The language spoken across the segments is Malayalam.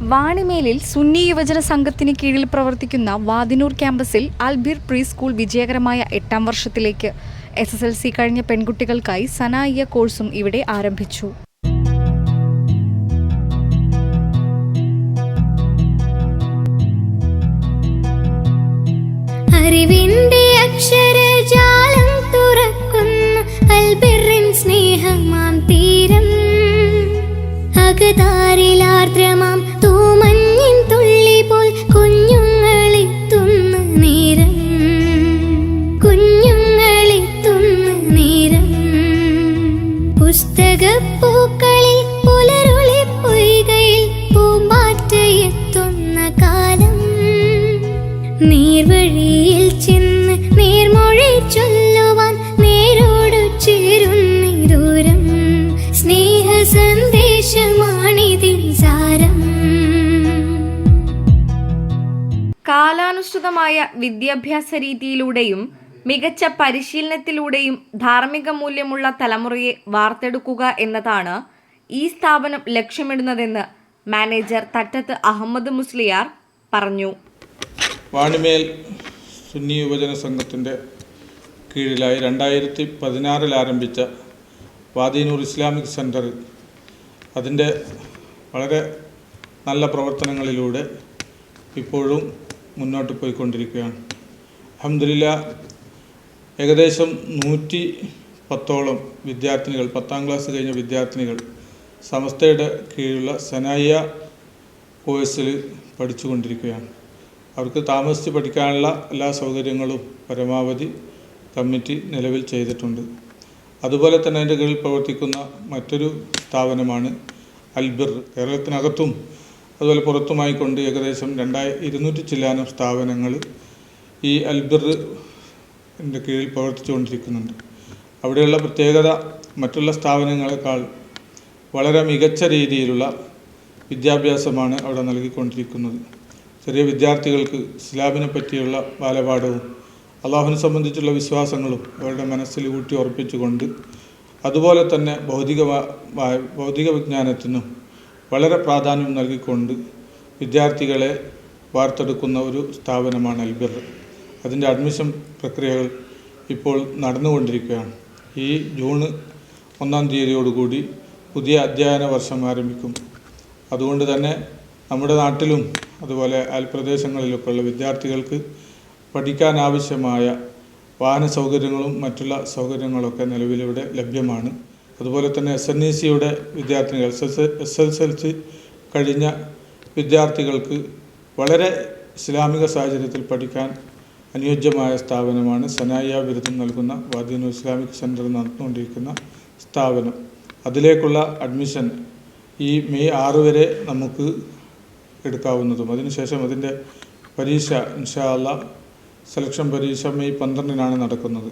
വാണിമേലിൽ സുന്നി യുവജന സംഘത്തിന് കീഴിൽ പ്രവർത്തിക്കുന്ന വാദിനൂർ ക്യാമ്പസിൽ അൽബിർ പ്രീ സ്കൂൾ വിജയകരമായ എട്ടാം വർഷത്തിലേക്ക് എസ് എസ് എൽ സി കഴിഞ്ഞ പെൺകുട്ടികൾക്കായി സനായിയ കോഴ്സും ഇവിടെ ആരംഭിച്ചു. അറിവിന്റെ അക്ഷരജാലം കാലാനുസൃതമായ വിദ്യാഭ്യാസ രീതിയിലൂടെയും മികച്ച പരിശീലനത്തിലൂടെയും ധാർമ്മിക മൂല്യമുള്ള തലമുറയെ വാർത്തെടുക്കുക എന്നതാണ് ഈ സ്ഥാപനം ലക്ഷ്യമിടുന്നതെന്ന് മാനേജർ തറ്റത്ത് അഹമ്മദ് മുസ്ലിയാർ പറഞ്ഞു. വാണിമേൽ സുന്നി യുവജന സംഘത്തിന്റെ കീഴിലായി രണ്ടായിരത്തി പതിനാറിൽ ആരംഭിച്ച വാദീനൂർ ഇസ്ലാമിക് സെന്ററിൽ അതിന്റെ വളരെ നല്ല പ്രവർത്തനങ്ങളിലൂടെ ഇപ്പോഴും മുന്നോട്ട് പോയിക്കൊണ്ടിരിക്കുകയാണ്. അഹമ്മദില്ല ഏകദേശം നൂറ്റി പത്തോളം വിദ്യാർത്ഥിനികൾ പത്താം ക്ലാസ് കഴിഞ്ഞ വിദ്യാർത്ഥിനികൾ സമസ്തയുടെ കീഴിലുള്ള സനായ കോഴ്സിൽ പഠിച്ചുകൊണ്ടിരിക്കുകയാണ്. അവർക്ക് താമസിച്ച് പഠിക്കാനുള്ള എല്ലാ സൗകര്യങ്ങളും പരമാവധി കമ്മിറ്റി നിലവിൽ ചെയ്തിട്ടുണ്ട്. അതുപോലെ തന്നെ അതിന്റെ കീഴിൽ പ്രവർത്തിക്കുന്ന മറ്റൊരു സ്ഥാപനമാണ് അൽബിർ. കേരളത്തിനകത്തും അതുപോലെ പുറത്തുമായി കൊണ്ട് ഏകദേശം രണ്ടായി ഇരുന്നൂറ്റി ചില്ലാനം സ്ഥാപനങ്ങൾ ഈ അൽബിർ എന്റെ കീഴിൽ പ്രവർത്തിച്ചുകൊണ്ടിരിക്കുന്നുണ്ട്. അവിടെയുള്ള പ്രത്യേകത മറ്റുള്ള സ്ഥാപനങ്ങളെക്കാൾ വളരെ മികച്ച രീതിയിലുള്ള വിദ്യാഭ്യാസമാണ് അവിടെ നൽകിക്കൊണ്ടിരിക്കുന്നത്. ചെറിയ വിദ്യാർത്ഥികൾക്ക് ഇസ്ലാമിനെ പറ്റിയുള്ള ബാലപാഠവും അള്ളാഹുവിനെ സംബന്ധിച്ചുള്ള വിശ്വാസങ്ങളും അവരുടെ മനസ്സിൽ ഊട്ടി ഉറപ്പിച്ചുകൊണ്ട് അതുപോലെ തന്നെ ഭൗതിക ഭൗതിക വിജ്ഞാനത്തിനും വളരെ പ്രാധാന്യം നൽകിക്കൊണ്ട് വിദ്യാർത്ഥികളെ വാർത്തെടുക്കുന്ന ഒരു സ്ഥാപനമാണ് എൽബിർ. അതിന്റെ അഡ്മിഷൻ പ്രക്രിയകൾ ഇപ്പോൾ നടന്നുകൊണ്ടിരിക്കുകയാണ്. ഈ ജൂൺ ഒന്നാം തീയതിയോടുകൂടി പുതിയ അധ്യയന വർഷം ആരംഭിക്കും. അതുകൊണ്ട് തന്നെ നമ്മുടെ നാട്ടിലും അതുപോലെ അയൽപ്രദേശങ്ങളിലൊക്കെ ഉള്ള വിദ്യാർത്ഥികൾക്ക് പഠിക്കാനാവശ്യമായ വാഹന സൗകര്യങ്ങളും മറ്റുള്ള സൗകര്യങ്ങളൊക്കെ നിലവിലിവിടെ ലഭ്യമാണ്. അതുപോലെ തന്നെ എസ് എൻ ഇ സിയുടെ വിദ്യാർത്ഥികൾ S S S L C കഴിഞ്ഞ വിദ്യാർത്ഥികൾക്ക് വളരെ ഇസ്ലാമിക സാഹചര്യത്തിൽ പഠിക്കാൻ അനുയോജ്യമായ സ്ഥാപനമാണ് സനായ ബിരുദം നൽകുന്ന വാദീനു ഇസ്ലാമിക് സെന്റർ നടന്നുകൊണ്ടിരിക്കുന്ന സ്ഥാപനം. അതിലേക്കുള്ള അഡ്മിഷൻ ഈ മെയ് ആറ് വരെ നമുക്ക് എടുക്കാവുന്നതും. അതിനുശേഷം അതിന്റെ പരീക്ഷ ഇൻഷാല്ല സെലക്ഷൻ പരീക്ഷ മെയ് പന്ത്രണ്ടിനാണ് നടക്കുന്നത്.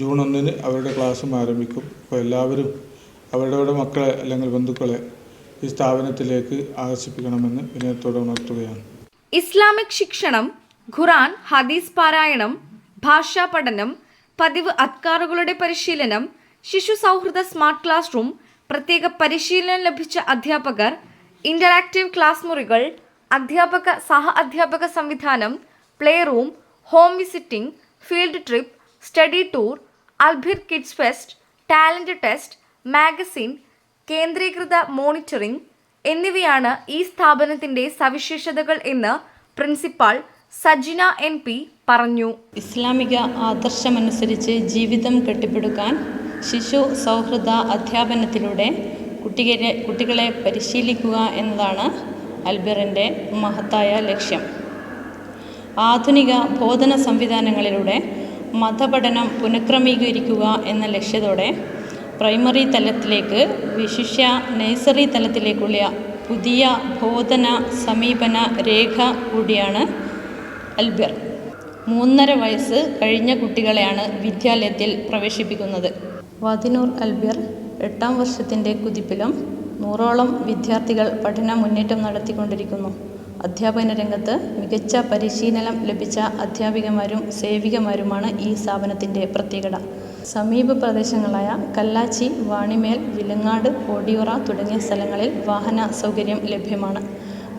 ജൂൺ ഒന്നിന് അവരുടെ ക്ലാസ്സും ആരംഭിക്കും. അപ്പോൾ എല്ലാവരും അവരുടെ മക്കളെ അല്ലെങ്കിൽ ബന്ധുക്കളെ ഈ സ്ഥാപനത്തിലേക്ക് ആകർഷിപ്പിക്കണമെന്ന് വിനയത്തോടെ ഉണർത്തുകയാണ്. ഇസ്ലാമിക് ശിക്ഷണം ഖുറാൻ ഹദീസ് പാരായണം ഭാഷാ പഠനം പതിവ് അത്കാറുകളുടെ പരിശീലനം ശിശു സൗഹൃദ സ്മാർട്ട് ക്ലാസ് റൂം പ്രത്യേക പരിശീലനം ലഭിച്ച അധ്യാപകർ ഇന്ററാക്റ്റീവ് ക്ലാസ് മുറികൾ അധ്യാപക സഹ അധ്യാപക സംവിധാനം play room home visiting field trip study tour അൽഭിർ kids fest talent test magazine കേന്ദ്രീകൃത മോണിറ്ററിംഗ് എന്നിവയാണ് ഈ സ്ഥാപനത്തിന്റെ സവിശേഷതകൾ എന്ന് പ്രിൻസിപ്പാൾ സജിന എൻ പി പറഞ്ഞു. ഇസ്ലാമിക ആദർശമനുസരിച്ച് ജീവിതം കെട്ടിപ്പടുക്കാൻ ശിശു സൗഹൃദ അധ്യാപനത്തിലൂടെ കുട്ടികളെ കുട്ടികളെ പരിശീലിക്കുക എന്നതാണ് അൽബിറിന്റെ മഹത്തായ ലക്ഷ്യം. ആധുനിക ബോധന സംവിധാനങ്ങളിലൂടെ മതപഠനം പുനഃക്രമീകരിക്കുക എന്ന ലക്ഷ്യത്തോടെ പ്രൈമറി തലത്തിലേക്ക് വിശിഷ്യ നഴ്സറി തലത്തിലേക്കുള്ള പുതിയ ബോധന സമീപന രേഖ കൂടിയാണ് അൽബിർ. മൂന്നര വയസ്സ് കഴിഞ്ഞ കുട്ടികളെയാണ് വിദ്യാലയത്തിൽ പ്രവേശിപ്പിക്കുന്നത്. വാദിനൂർ അൽബിർ എട്ടാം വർഷത്തിന്റെ കുതിപ്പിലും നൂറോളം വിദ്യാർത്ഥികൾ പഠന മുന്നേറ്റം നടത്തിക്കൊണ്ടിരിക്കുന്നു. അധ്യാപന രംഗത്ത് മികച്ച പരിശീലനം ലഭിച്ച അധ്യാപികമാരും സേവികമാരുമാണ് ഈ സ്ഥാപനത്തിന്റെ പ്രത്യേകത. സമീപ പ്രദേശങ്ങളായ കല്ലാച്ചി വാണിമേൽ വിലങ്ങാട് കോടിയുറ തുടങ്ങിയ സ്ഥലങ്ങളിൽ വാഹന സൗകര്യം ലഭ്യമാണ്.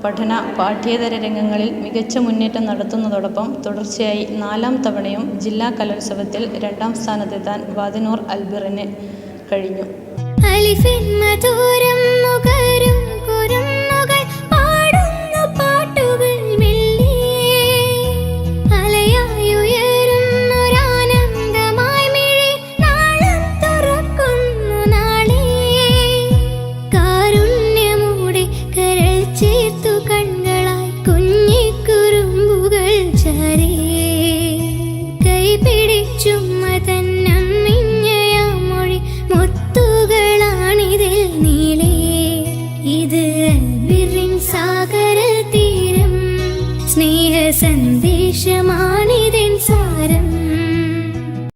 പഠന പാഠ്യേതര രംഗങ്ങളിൽ മികച്ച മുന്നേറ്റം നടത്തുന്നതോടൊപ്പം തുടർച്ചയായി നാലാം തവണയും ജില്ലാ കലോത്സവത്തിൽ രണ്ടാം സ്ഥാനത്തെത്താൻ വാതിനൂർ അൽബിറിന് കഴിഞ്ഞു. അലിഫിൻ മധുരം cũng